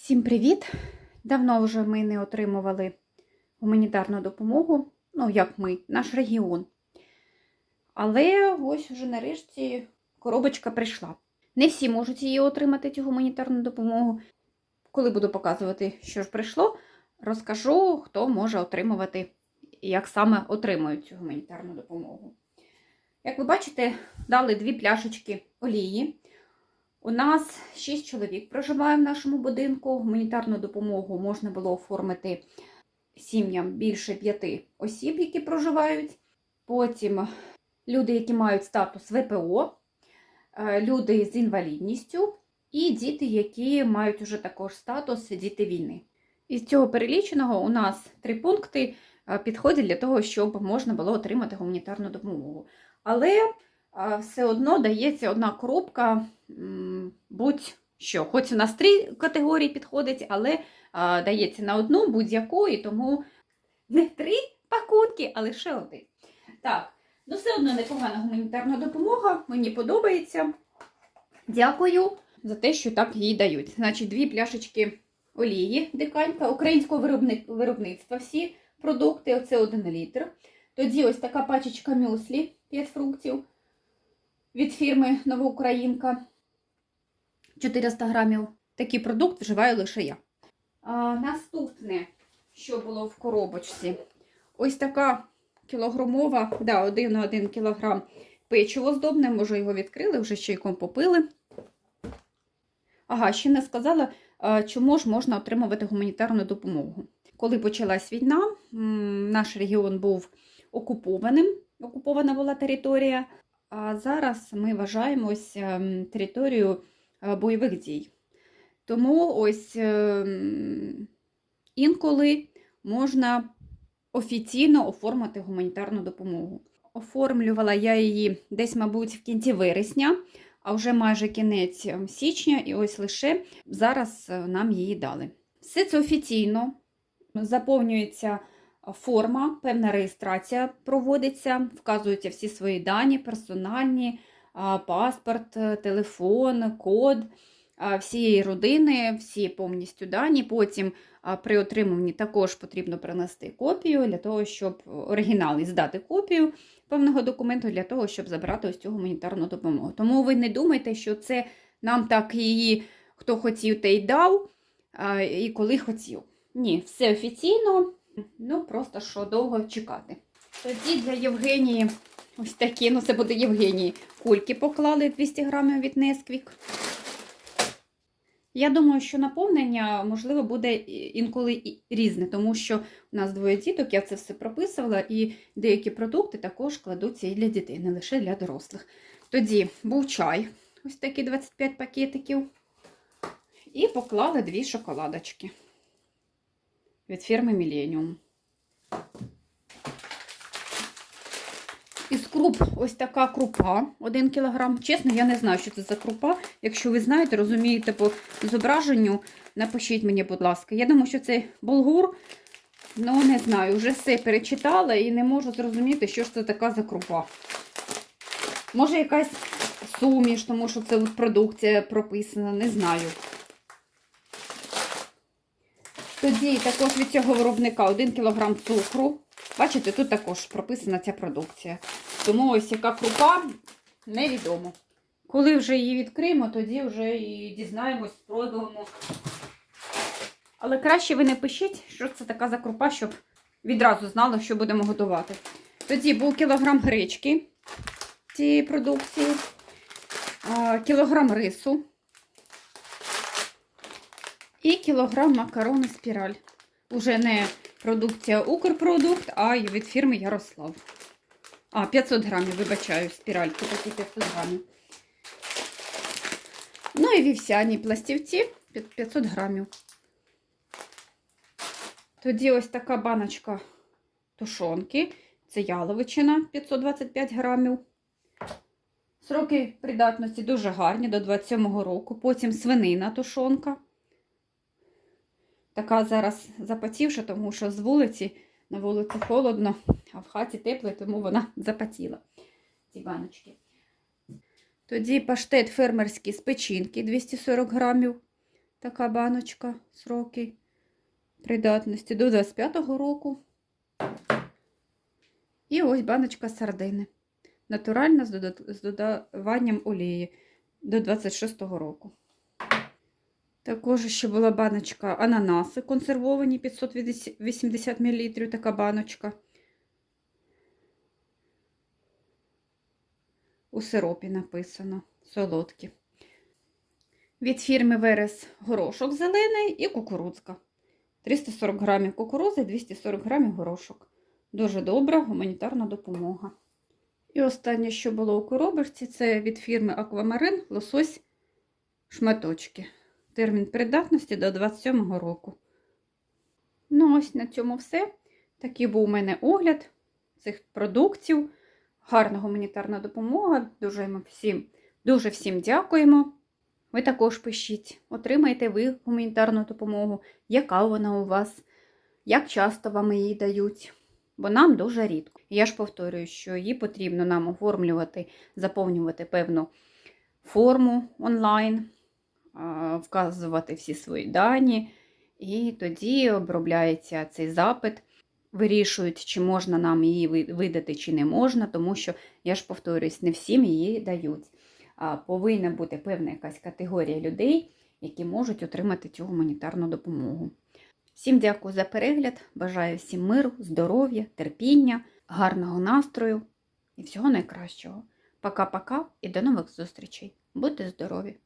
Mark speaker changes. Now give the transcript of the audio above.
Speaker 1: Всім привіт! Давно вже ми не отримували гуманітарну допомогу, ну, як ми, наш регіон. Але ось вже нарешті коробочка прийшла. Не всі можуть її отримати, цю гуманітарну допомогу. Коли буду показувати, що ж прийшло, розкажу, хто може отримувати як саме отримують цю гуманітарну допомогу. Як ви бачите, дали дві пляшечки олії. У нас 6 чоловік проживає в нашому будинку. Гуманітарну допомогу можна було оформити сім'ям більше 5 осіб, які проживають. Потім люди, які мають статус ВПО, е, люди з інвалідністю і діти, які мають уже також статус діти війни. Із цього переліченого у нас три пункти е, підходять для того, щоб можна було отримати гуманітарну допомогу. Але все одно дається одна коробка, будь-що. Хоч у нас три категорії підходить, але дається на одну будь-яку, і тому не три пакунки, а лише один. Так, ну все одно непогана гуманітарна допомога, мені подобається. Дякую за те, що так їй дають. Значить, дві пляшечки олії диканька, українського виробництва всі продукти, оце один літр. Тоді ось така пачечка мюслі, 5 фруктів від фірми Новоукраїнка. 400 грамів. Такий продукт вживаю лише я. А, наступне, що було в коробочці, ось така кілограмова, да, 1 на 1 кілограм печиво здобне, може його відкрили, вже чайком попили. Ага, ще не сказала, чому ж можна отримувати гуманітарну допомогу. Коли почалась війна, наш регіон був окупованим, окупована була територія. А зараз ми вважаємось ем, територією е, бойових дій. Тому ось ем, інколи можна офіційно оформити гуманітарну допомогу. Оформлювала я її десь, мабуть, в кінці вересня, а вже майже кінець ем, січня, і ось лише зараз е, нам її дали. Все це офіційно заповнюється форма, певна реєстрація проводиться, вказуються всі свої дані, персональні, паспорт, е, телефон, код всієї родини, всі повністю дані. Потім при отриманні також потрібно принести копію для того, щоб оригінал і здати копію певного документу для того, щоб забрати ось цю гуманітарну допомогу. Тому ви не думайте, що це нам так її хто хотів, той дав, і коли хотів. Ні, все офіційно. Ну, просто що довго чекати. Тоді для Євгенії ось такі, ну це буде Євгенії, кульки поклали 200 грамів від Несквік. Я думаю, що наповнення, можливо, буде інколи різне, тому що у нас двоє діток, я це все прописувала, і деякі продукти також кладуться і для дітей, не лише для дорослих. Тоді був чай, ось такі 25 пакетиків. І поклали дві шоколадочки від фірми Millennium. Із круп ось така крупа 1 кг. Чесно, я не знаю, що це за крупа. Якщо ви знаєте, розумієте по зображенню, напишіть мені, будь ласка. Я думаю, що це булгур. Ну, не знаю, вже все перечитала і не можу зрозуміти, що ж це така за крупа. Може, якась суміш, тому що це от продукція прописана, не знаю. Тоді також від цього виробника 1 кг цукру. Бачите, тут також прописана ця продукція. Тому ось яка крупа, невідомо. Коли вже її відкриємо, тоді вже і дізнаємось, спробуємо. Але краще ви не пишіть, що це така за крупа, щоб відразу знали, що будемо готувати. Тоді був кілограм гречки цієї продукції, кілограм рису і кілограм макарони спіраль. Уже не продукція Укрпродукт, а й від фірми Ярослав. А, 500 грамів, вибачаю, спіральки такі 500 грамів. Ну і вівсяні пластівці 500 грамів. Тоді ось така баночка тушонки. Це яловичина 525 грамів. Сроки придатності дуже гарні до 27-го року. Потім свинина тушонка. Така зараз запотівша, тому що з вулиці, на вулиці холодно, а в хаті тепло, тому вона запотіла. Ці баночки. Тоді паштет фермерський з печінки 240 грамів. така баночка сроки придатності до 25-го року. І ось баночка сардини. Натуральна з додаванням олії до 26-го року. Також ще була баночка ананаси консервовані 580 мл, така баночка. У сиропі написано солодкі. Від фірми Верес горошок зелений і кукурудзка. 340 грамів кукурудзи, 240 грамів горошок. Дуже добра гуманітарна допомога. І останнє, що було у коробочці, це від фірми Аквамарин лосось шматочки. Термін придатності до 27-го року. Ну, ось на цьому все. Такий був у мене огляд цих продуктів. Гарна гуманітарна допомога. Дуже всім, дуже всім дякуємо. Ви також пишіть, отримаєте ви гуманітарну допомогу, яка вона у вас, як часто вам її дають. Бо нам дуже рідко. Я ж повторюю, що її потрібно нам оформлювати, заповнювати певну форму онлайн, вказувати всі свої дані, і тоді обробляється цей запит. Вирішують, чи можна нам її видати, чи не можна, тому що, я ж повторююсь, не всім її дають. А повинна бути певна якась категорія людей, які можуть отримати цю гуманітарну допомогу. Всім дякую за перегляд. Бажаю всім миру, здоров'я, терпіння, гарного настрою і всього найкращого. Пока-пока і до нових зустрічей. Будьте здорові!